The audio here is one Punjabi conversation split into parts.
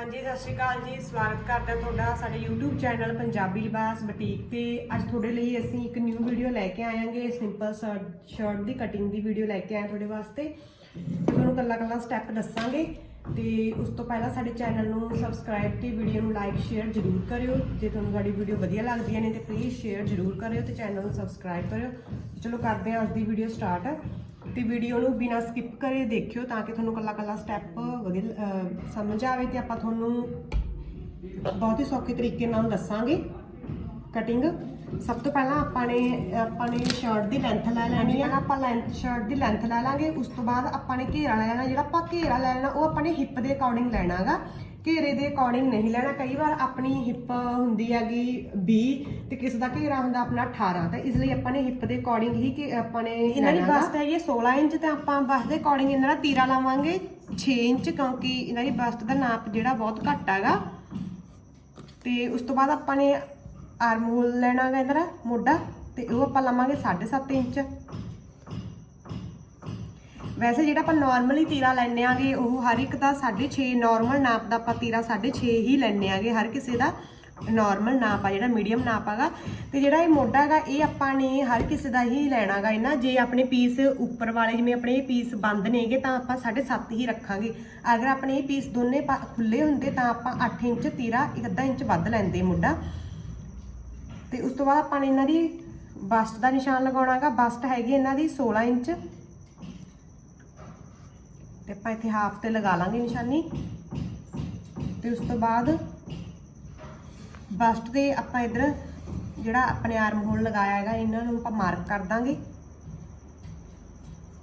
ਹਾਂਜੀ, ਸਤਿ ਸ਼੍ਰੀ ਅਕਾਲ ਜੀ। ਸਵਾਗਤ ਕਰਦਾ ਤੁਹਾਡਾ ਸਾਡੇ YouTube channel Punjabi Libaas boutique ਤੇ। ਅੱਜ ਤੁਹਾਡੇ ਲਈ ਅਸੀਂ ਇੱਕ ਨਿਊ ਵੀਡੀਓ ਲੈ ਕੇ ਆਵਾਂਗੇ ਸਿੰਪਲ ਸ਼ਰਟ ਦੀ ਕਟਿੰਗ ਦੀ ਵੀਡੀਓ ਲੈ ਕੇ ਆਏ ਤੁਹਾਡੇ ਵਾਸਤੇ। ਤੇ ਤੁਹਾਨੂੰ ਕੱਲਾ ਕੱਲਾ ਸਟੈਪ ਦੱਸਾਂਗੇ। ਤੇ ਉਸ ਤੋਂ ਪਹਿਲਾਂ ਸਾਡੇ ਚੈਨਲ ਨੂੰ ਸਬਸਕ੍ਰਾਈਬ ਤੇ ਵੀਡੀਓ ਨੂੰ ਲਾਈਕ ਸ਼ੇਅਰ ਜ਼ਰੂਰ ਕਰਿਓ। ਜੇ ਤੁਹਾਨੂੰ ਸਾਡੀ ਵੀਡੀਓ ਵਧੀਆ ਲੱਗਦੀਆਂ ਨੇ, ਤੇ ਪਲੀਜ਼ ਸ਼ੇਅਰ ਜ਼ਰੂਰ ਕਰਿਓ ਤੇ ਚੈਨਲ ਨੂੰ ਸਬਸਕ੍ਰਾਈਬ ਕਰਿਓ। ਚਲੋ ਕਰਦੇ ਹਾਂ ਅੱਜ ਦੀ ਵੀਡੀਓ ਸਟਾਰਟ ਤੇ ਵੀਡੀਓ ਨੂੰ ਬਿਨਾਂ ਸਕਿਪ ਕਰੇ ਦੇਖਿਓ ਤਾਂ ਕਿ ਤੁਹਾਨੂੰ ਕੱਲਾ ਕੱਲਾ ਸਟੈਪ ਵਧੀਆ ਸਮਝ ਆਵੇ ਤੇ ਆਪਾਂ ਤੁਹਾਨੂੰ ਬਹੁਤ ਹੀ ਸੌਖੇ ਤਰੀਕੇ ਨਾਲ ਦੱਸਾਂਗੇ ਕਟਿੰਗ ਸਭ ਤੋਂ ਪਹਿਲਾਂ ਆਪਾਂ ਨੇ ਆਪਾਂ ਨੇ ਸ਼ਰਟ ਦੀ ਲੈਂਥ ਲੈ ਲੈਣੀ ਹੈ ਆਪਾਂ ਲੈਂਥ ਸ਼ਰਟ ਦੀ ਲੈਂਥ ਲੈ ਲਾਂਗੇ। ਉਸ ਤੋਂ ਬਾਅਦ ਆਪਾਂ ਨੇ ਘੇਰਾ ਲੈ ਲੈਣਾ, ਜਿਹੜਾ ਆਪਾਂ ਘੇਰਾ ਲੈ ਲੈਣਾ, ਉਹ ਆਪਾਂ ਨੇ ਹਿੱਪ ਦੇ ਅਕੋਰਡਿੰਗ ਲੈਣਾਗਾ। ਘੇਰੇ ਦੇ ਅਕੋਰਡਿੰਗ ਨਹੀਂ ਲੈਣਾ। ਕਈ ਵਾਰ ਆਪਣੀ ਹਿੱਪ ਹੁੰਦੀ ਹੈਗੀ 20 ਤੇ ਕਿਸੇ ਦਾ ਘੇਰਾ ਹੁੰਦਾ ਆਪਣਾ 18 ਤਾਂ ਇਸ ਲਈ ਆਪਾਂ ਨੇ ਹਿੱਪ ਦੇ ਅਕੋਰਡਿੰਗ ਹੀ ਕਿ ਆਪਾਂ ਨੇ ਇਹਨਾਂ ਦੀ ਬਸਟ ਹੈਗੀ ਹੈ 16 ਇੰਚ ਤੇ ਆਪਾਂ ਬਸਟ ਦੇ ਅਕੋਰਡਿੰਗ ਇਹਨਾਂ ਦਾ ਤੀਰਾ ਲਾਵਾਂਗੇ 6 ਇੰਚ ਕਿਉਂਕਿ ਇਹਨਾਂ ਦੀ ਬਸਟ ਦਾ ਨਾਪ ਜਿਹੜਾ ਬਹੁਤ ਘੱਟ ਹੈਗਾ। ਤੇ ਉਸ ਤੋਂ ਬਾਅਦ ਆਪਾਂ ਨੇ ਆਰਮ ਹੋਲ ਲੈਣਾ ਹੈਗਾ ਇਹਦਾ ਮੋਢਾ ਤੇ ਉਹ ਆਪਾਂ ਲਵਾਂਗੇ 7.5 ਇੰਚ। ਵੈਸੇ ਜਿਹੜਾ ਆਪਾਂ ਨਾਰਮਲੀ ਤੀਰਾ ਲੈਣੇ ਆਗੇ, ਉਹ ਹਰ ਇੱਕ ਦਾ 6.5 ਨਾਰਮਲ ਨਾਪ ਦਾ ਆਪਾਂ ਤੀਰਾ 6.5 ਹੀ ਲੈਣੇ ਆਗੇ, ਹਰ ਕਿਸੇ ਦਾ ਨਾਰਮਲ ਨਾਪ ਆ, ਜਿਹੜਾ ਮੀਡੀਅਮ ਨਾਪ ਆਗਾ। ਤੇ ਜਿਹੜਾ ਇਹ ਮੋਢਾ ਹੈਗਾ, ਇਹ ਆਪਾਂ ਨੇ ਹਰ ਕਿਸੇ ਦਾ ਹੀ ਲੈਣਾਗਾ ਇਹਨਾਂ। ਜੇ ਆਪਣੇ ਪੀਸ ਉੱਪਰ ਵਾਲੇ, ਜਿਵੇਂ ਆਪਣੇ ਇਹ ਪੀਸ ਬੰਦ ਨੇਗੇ ਤਾਂ ਆਪਾਂ 7.5 ਹੀ ਰੱਖਾਂਗੇ। ਅਗਰ ਆਪਣੇ ਇਹ ਪੀਸ ਦੋਨੇ ਪਾ- ਖੁੱਲੇ ਹੁੰਦੇ, ਤਾਂ ਆਪਾਂ 8 ਇੰਚ ਤੀਰਾ, ਇੱਕ ਅੱਧਾ ਇੰਚ ਵੱਧ ਲੈਂਦੇ ਮੋਢਾ। ਤੇ ਉਸ ਤੋਂ ਬਾਅਦ ਆਪਾਂ ਨੇ ਇਹਨਾਂ ਦੀ ਬਸਟ ਦਾ ਨਿਸ਼ਾਨ ਲਗਾਉਣਾਗਾ ਬਸਟ ਹੈਗੀ ਇਹਨਾਂ ਦੀ 16 ਇੰਚ। ਤੇ ਆਪਾਂ ਇੱਥੇ ਹਾਫ ਤੇ ਲਗਾ ਲਾਂਗੇ ਨਿਸ਼ਾਨੀ। ਤੇ ਉਸ ਤੋਂ ਬਾਅਦ ਬਸਟ ਦੇ ਆਪਾਂ ਇਧਰ ਜਿਹੜਾ ਆਪਣੇ ਆਰਮ ਹੋਲ ਲਗਾਇਆ ਹੈਗਾ, ਇਹਨਾਂ ਨੂੰ ਆਪਾਂ ਮਾਰਕ ਕਰ ਦਾਂਗੇ।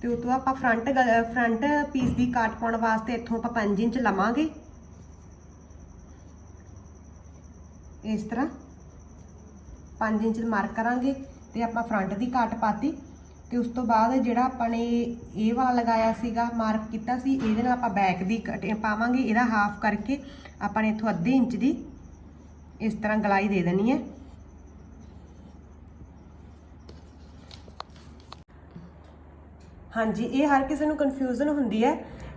ਤੇ ਉਸ ਤੋਂ ਆਪਾਂ ਫਰੰਟ ਫਰੰਟ ਪੀਸ ਦੀ ਕਾਟ ਪਾਉਣ ਵਾਸਤੇ ਇੱਥੋਂ ਆਪਾਂ 5 ਇੰਚ ਲਵਾਂਗੇ। ਇਸ ਤਰ੍ਹਾਂ 5 ਇੰਚ ਮਾਰਕ ਕਰਾਂਗੇ ਤੇ ਆਪਾਂ ਫਰੰਟ ਦੀ ਕਾਟ ਪਾਤੀ। ਤੇ ਉਸ ਤੋਂ ਬਾਅਦ ਜਿਹੜਾ ਆਪਾਂ ਨੇ ਇਹ ਵਾਲਾ ਲਗਾਇਆ ਸੀਗਾ ਮਾਰਕ ਕੀਤਾ ਸੀ, ਇਹਦੇ ਨਾਲ ਆਪਾਂ ਬੈਕ ਦੀ ਕਟ- ਪਾਵਾਂਗੇ, ਇਹਦਾ ਹਾਫ ਕਰਕੇ ਆਪਾਂ ਨੇ ਇੱਥੋਂ ਅੱਧੇ ਇੰਚ ਦੀ ਇਸ ਤਰ੍ਹਾਂ ਗਲਾਈ ਦੇ ਦੇਣੀ ਹੈ। ਹਾਂਜੀ, ਇਹ ਹਰ ਕਿਸੇ ਨੂੰ ਕਨਫਿਊਜ਼ਨ ਹੁੰਦੀ ਹੈ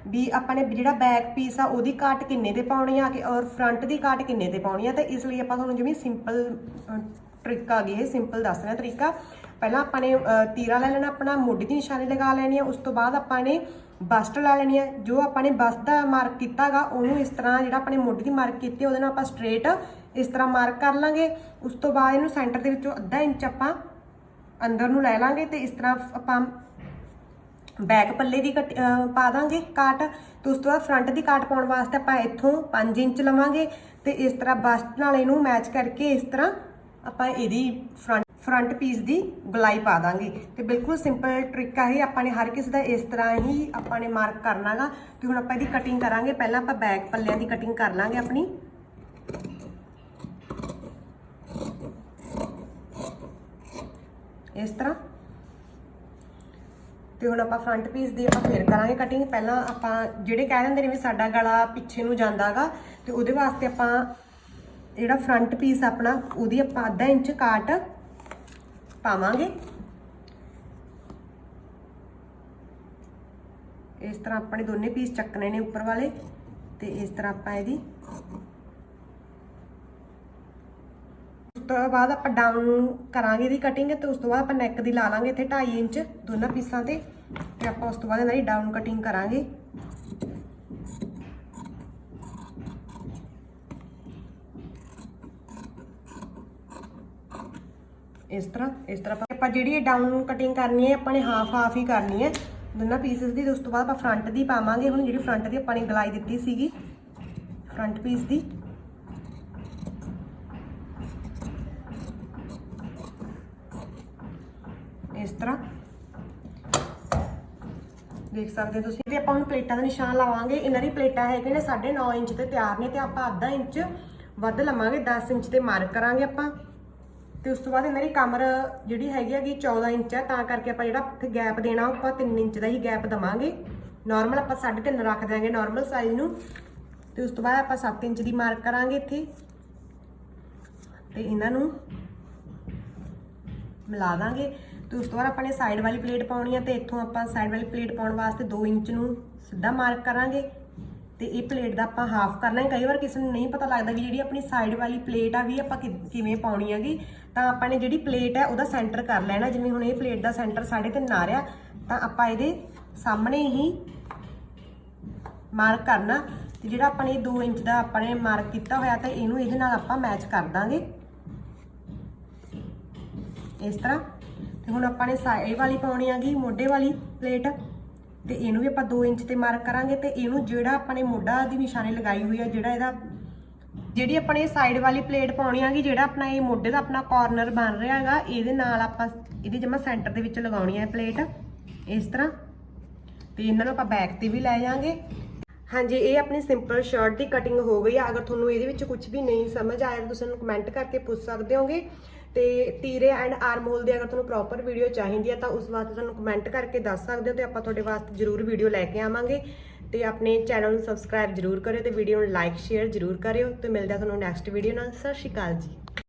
ਵੀ ਆਪਾਂ ਨੇ ਜਿਹੜਾ ਬੈਕ ਪੀਸ ਆ, ਉਹਦੀ ਕਾਟ ਕਿੰਨੇ ਤੇ ਪਾਉਣੀ ਆ ਕਿ ਔਰ ਫਰੰਟ ਦੀ ਕਾਟ ਕਿੰਨੇ ਤੇ ਪਾਉਣੀ ਆ, ਤੇ ਇਸ ਲਈ ਆਪਾਂ ਤੁਹਾਨੂੰ ਜਿਵੇਂ ਸਿੰਪਲ ਟ੍ਰਿਕ ਆ ਗਈ ਹੈ ਸਿੰਪਲ ਦੱਸ ਰਿਹਾ ਤਰੀਕਾ। ਪਹਿਲਾਂ ਆਪਾਂ ਨੇ ਤੀਰਾ ਲੈ ਲੈਣਾ, ਆਪਣਾ ਮੋਢੇ ਦੀ ਨਿਸ਼ਾਨੀ ਲਗਾ ਲੈਣੀ ਆ, ਉਸ ਤੋਂ ਬਾਅਦ ਆਪਾਂ ਨੇ ਬਸਟ ਲੈ ਲੈਣੀ ਹੈ ਜੋ ਆਪਾਂ ਨੇ ਬਸਟ ਦਾ ਮਾਰਕ ਕੀਤਾਗਾ, ਉਹਨੂੰ ਇਸ ਤਰ੍ਹਾਂ ਜਿਹੜਾ ਆਪਾਂ ਨੇ ਮੋਢੇ ਦੀ ਮਾਰਕ ਕੀਤੀ ਉਹਦੇ ਨਾਲ ਆਪਾਂ ਸਟ੍ਰੇਟ ਇਸ ਤਰ੍ਹਾਂ ਮਾਰਕ ਕਰ ਲਾਂਗੇ। ਉਸ ਤੋਂ ਬਾਅਦ ਇਹਨੂੰ ਸੈਂਟਰ ਦੇ ਵਿੱਚੋਂ ਅੱਧਾ ਇੰਚ ਆਪਾਂ ਅੰਦਰ ਨੂੰ ਲੈ ਲਾਂਗੇ ਤੇ ਇਸ ਤਰ੍ਹਾਂ ਆਪਾਂ ਬੈਕ ਪੱਲੇ ਦੀ ਕੱਟ- ਪਾ ਦਾਂਗੇ ਕਾਟ। ਤੇ ਉਸ ਤੋਂ ਬਾਅਦ ਫਰੰਟ ਦੀ ਕਾਟ ਪਾਉਣ ਵਾਸਤੇ ਆਪਾਂ ਇੱਥੋਂ 5 ਇੰਚ ਲਵਾਂਗੇ ਤੇ ਇਸ ਤਰ੍ਹਾਂ ਬਸਟ ਨਾਲ ਇਹਨੂੰ ਮੈਚ ਕਰਕੇ ਇਸ ਤਰ੍ਹਾਂ ਆਪਾਂ ਇਹਦੀ ਫਰੰਟ ਫਰੰਟ ਪੀਸ ਦੀ ਗਲਾਈ ਪਾ ਦਾਂਗੇ। ਤੇ ਬਿਲਕੁਲ ਸਿੰਪਲ ਟ੍ਰਿਕ ਆ ਇਹ। ਆਪਾਂ ਨੇ ਹਰ ਕਿਸੇ ਦਾ ਇਸ ਤਰ੍ਹਾਂ ਹੀ ਆਪਾਂ ਨੇ ਮਾਰਕ ਕਰਨਾਗਾ ਤੇ ਹੁਣ ਆਪਾਂ ਇਹਦੀ ਕਟਿੰਗ ਕਰਾਂਗੇ। ਪਹਿਲਾਂ ਆਪਾਂ ਬੈਕ ਪੱਲਿਆਂ ਦੀ ਕਟਿੰਗ ਕਰ ਲਾਂਗੇ ਆਪਣੀ। ਇਸ ਤਰ੍ਹਾਂ। ਤੇ ਹੁਣ ਆਪਾਂ ਫਰੰਟ ਪੀਸ ਦੀ ਆਪਾਂ ਫੇਰ ਕਰਾਂਗੇ ਕਟਿੰਗ ਪਹਿਲਾਂ ਆਪਾਂ ਜਿਹੜੇ ਕਹਿ ਦਿੰਦੇ ਨੇ ਵੀ ਸਾਡਾ ਗਲਾ ਪਿੱਛੇ ਨੂੰ ਜਾਂਦਾਗਾ ਤੇ ਉਹਦੇ ਵਾਸਤੇ ਆਪਾਂ ਜਿਹੜਾ ਫਰੰਟ ਪੀਸ ਆਪਣਾ, ਉਹਦੀ ਆਪਾਂ ਅੱਧਾ ਇੰਚ ਕਾਟ ਪਾਵਾਂਗੇ। ਇਸ ਤਰ੍ਹਾਂ ਆਪਣੇ ਦੋਨੇ ਪੀਸ ਚੱਕਣੇ ਨੇ ਉੱਪਰ ਵਾਲੇ ਤੇ ਇਸ ਤਰ੍ਹਾਂ ਆਪਾਂ ਇਹਦੀ ਉਸ ਤੋਂ ਬਾਅਦ ਆਪਾਂ ਡਾਊਨ ਕਰਾਂਗੇ ਇਹਦੀ ਕਟਿੰਗ ਤੇ ਉਸ ਤੋਂ ਬਾਅਦ ਆਪਾਂ ਨੈਕ ਦੀ ਲਾ ਲਾਂਗੇ ਇੱਥੇ 2.5 ਇੰਚ ਦੋਨਾਂ ਪੀਸਾਂ ਤੇ ਤੇ ਆਪਾਂ ਉਸ ਤੋਂ ਬਾਅਦ ਇਹਨਾਂ ਦੀ ਡਾਊਨ ਕਟਿੰਗ ਕਰਾਂਗੇ। ਇਸ ਤਰ੍ਹਾਂ ਇਸ ਤਰ੍ਹਾਂ ਆਪਾਂ ਜਿਹੜੀ ਇਹ ਡਾਊਨ ਕਟਿੰਗ ਕਰਨੀ ਹੈ, ਆਪਾਂ ਨੇ ਹਾਫ ਹਾਫ ਹੀ ਕਰਨੀ ਹੈ। ਦੋਨਾਂ ਪੀਸਸ ਦੀ ਉਸ ਤੋਂ ਬਾਅਦ ਆਪਾਂ ਫਰੰਟ ਦੀ ਪਾਵਾਂਗੇ। ਹੁਣ ਜਿਹੜੀ ਫਰੰਟ ਦੀ ਆਪਾਂ ਨੇ ਗਲਾਈ ਦਿੱਤੀ ਸੀਗੀ ਫਰੰਟ ਪੀਸ ਦੀ। ਇਸ ਤਰ੍ਹਾਂ। ਦੇਖ ਸਕਦੇ ਤੁਸੀਂ ਤੇ ਆਪਾਂ ਹੁਣ ਪਲੇਟਾਂ ਦਾ ਨਿਸ਼ਾਨ ਲਾਵਾਂਗੇ। ਇਹਨਾਂ ਦੀ ਪਲੇਟਾਂ ਹੈਗੇ ਨੇ 9.5 ਇੰਚ ਤੇ ਤਿਆਰ ਨੇ, ਤੇ ਆਪਾਂ ਅੱਧਾ ਇੰਚ ਵੱਧ ਲਵਾਂਗੇ 10 ਇੰਚ ਤੇ ਮਾਰਕ ਕਰਾਂਗੇ ਆਪਾਂ। ਤੇ ਉਸ ਤੋਂ ਬਾਅਦ ਇਹਨਾਂ ਦੀ ਕਮਰ ਜਿਹੜੀ ਹੈਗੀ ਹੈਗੀ 14 ਇੰਚ ਹੈ ਤਾਂ ਕਰਕੇ ਆਪਾਂ ਜਿਹੜਾ ਇੱਥੇ ਗੈਪ ਦੇਣਾ ਉਹ ਆਪਾਂ 3 ਇੰਚ ਦਾ ਹੀ ਗੈਪ ਦਵਾਂਗੇ। ਨਾਰਮਲ ਆਪਾਂ 3.5 ਰੱਖ ਦਿਆਂਗੇ ਨਾਰਮਲ ਸਾਈਜ਼ ਨੂੰ। ਤੇ ਉਸ ਤੋਂ ਬਾਅਦ ਆਪਾਂ 7 ਇੰਚ ਦੀ ਮਾਰਕ ਕਰਾਂਗੇ ਇੱਥੇ। ਤੇ ਇਹਨਾਂ ਨੂੰ ਮਿਲਾ ਦਾਂਗੇ। ਤੇ ਉਸ ਤੋਂ ਬਾਅਦ ਆਪਾਂ ਨੇ ਸਾਈਡ ਵਾਲੀ ਪਲੇਟ ਪਾਉਣੀ ਆ ਤੇ ਇੱਥੋਂ ਆਪਾਂ ਸਾਈਡ ਵਾਲੀ ਪਲੇਟ ਪਾਉਣ ਵਾਸਤੇ 2 ਇੰਚ ਨੂੰ ਸਿੱਧਾ ਮਾਰਕ ਕਰਾਂਗੇ। ਤੇ ਇਹ ਪਲੇਟ ਦਾ ਆਪਾਂ ਹਾਫ ਕਰਨਾ ਹੈ ਕਈ ਵਾਰ ਕਿਸੇ ਨੂੰ ਨਹੀਂ ਪਤਾ ਲੱਗਦਾ ਕਿ ਜਿਹੜੀ ਆਪਣੀ ਸਾਈਡ ਵਾਲੀ ਪਲੇਟ ਆ ਵੀ ਆਪਾਂ ਕਿ- ਕਿਵੇਂ ਪਾਉਣੀ ਹੈਗੀ, ਤਾਂ ਆਪਾਂ ਨੇ ਜਿਹੜੀ ਪਲੇਟ ਹੈ ਉਹਦਾ ਸੈਂਟਰ ਕਰ ਲੈਣਾ। ਜਿਵੇਂ ਹੁਣ ਇਹ ਪਲੇਟ ਦਾ ਸੈਂਟਰ ਸਾਢੇ ਤਿੰਨ ਆ ਰਿਹਾ, ਤਾਂ ਆਪਾਂ ਇਹਦੇ ਸਾਹਮਣੇ ਹੀ ਮਾਰਕ ਕਰਨਾ। ਤੇ ਜਿਹੜਾ ਆਪਾਂ ਨੇ 2 ਇੰਚ ਦਾ ਆਪਾਂ ਨੇ ਮਾਰਕ ਕੀਤਾ ਹੋਇਆ, ਤਾਂ ਇਹਨੂੰ ਇਹਦੇ ਨਾਲ ਆਪਾਂ ਮੈਚ ਕਰ ਦਾਂਗੇ। ਇਸ ਤਰ੍ਹਾਂ। ਤੇ ਹੁਣ ਆਪਾਂ ਨੇ ਸਾਈਡ ਵਾਲੀ ਪਾਉਣੀ ਹੈਗੀ, ਮੋਢੇ ਵਾਲੀ ਪਲੇਟ। ਤੇ ਇਹਨੂੰ ਵੀ ਆਪਾਂ 2 ਇੰਚ ਤੇ ਮਾਰਕ ਕਰਾਂਗੇ ਤੇ ਇਹਨੂੰ ਜਿਹੜਾ ਆਪਾਂ ਨੇ ਮੋਢਾ ਦੀ ਨਿਸ਼ਾਨੀ ਲਗਾਈ ਹੋਈ ਆ, ਜਿਹੜਾ ਇਹਦਾ, ਜਿਹੜੀ ਆਪਾਂ ਨੇ ਸਾਈਡ ਵਾਲੀ ਪਲੇਟ ਪਾਉਣੀ ਆਗੀ ਜਿਹੜਾ ਆਪਣਾ ਇਹ ਮੋਢੇ ਦਾ ਆਪਣਾ ਕਾਰਨਰ ਬਣ ਰਿਹਾ ਹੈਗਾ, ਇਹਦੇ ਨਾਲ ਆਪਾਂ ਇਹਦੀ ਜਮਾ ਸੈਂਟਰ ਦੇ ਵਿੱਚ ਲਗਾਉਣੀ ਹੈ ਪਲੇਟ ਇਸ ਤਰ੍ਹਾਂ। ਤੇ ਇਹਨਾਂ ਨੂੰ ਆਪਾਂ ਬੈਕ ਤੇ ਵੀ ਲੈ ਜਾਾਂਗੇ। ਹਾਂਜੀ, ਇਹ ਆਪਣੀ ਸਿੰਪਲ ਸ਼ਰਟ ਦੀ ਕਟਿੰਗ ਹੋ ਗਈ ਆ। ਅਗਰ ਤੁਹਾਨੂੰ ਇਹਦੇ ਵਿੱਚ ਕੁਝ ਵੀ ਨਹੀਂ ਸਮਝ ਆਇਆ ਤਾਂ ਤੁਸੀਂ ਸਾਨੂੰ ਕਮੈਂਟ ਕਰਕੇ ਪੁੱਛ ਸਕਦੇ ਹੋਗੇ। ਤੇ ਤੀਰੇ ਐਂਡ ਆਰਮ ਹੋਲ ਦੀ ਅਗਰ ਤੁਹਾਨੂੰ ਪ੍ਰੋਪਰ ਵੀਡੀਓ ਚਾਹੀਦੀ ਹੈ ਤਾਂ ਉਸ ਵਾਸਤੇ ਤੁਹਾਨੂੰ ਕਮੈਂਟ ਕਰਕੇ ਦੱਸ ਸਕਦੇ ਹੋ ਤੇ ਆਪਾਂ ਤੁਹਾਡੇ ਵਾਸਤੇ ਜ਼ਰੂਰ ਵੀਡੀਓ ਲੈ ਕੇ ਆਵਾਂਗੇ। ਤੇ ਆਪਣੇ ਚੈਨਲ ਨੂੰ ਸਬਸਕ੍ਰਾਈਬ ਜ਼ਰੂਰ ਕਰਿਓ ਤੇ ਵੀਡੀਓ ਨੂੰ ਲਾਈਕ ਸ਼ੇਅਰ ਜ਼ਰੂਰ ਕਰਿਓ ਤੇ ਮਿਲਦੇ ਆ ਤੁਹਾਨੂੰ ਨੈਕਸਟ ਵੀਡੀਓ ਨਾਲ। ਸਤਿ ਸ਼੍ਰੀ ਅਕਾਲ ਜੀ।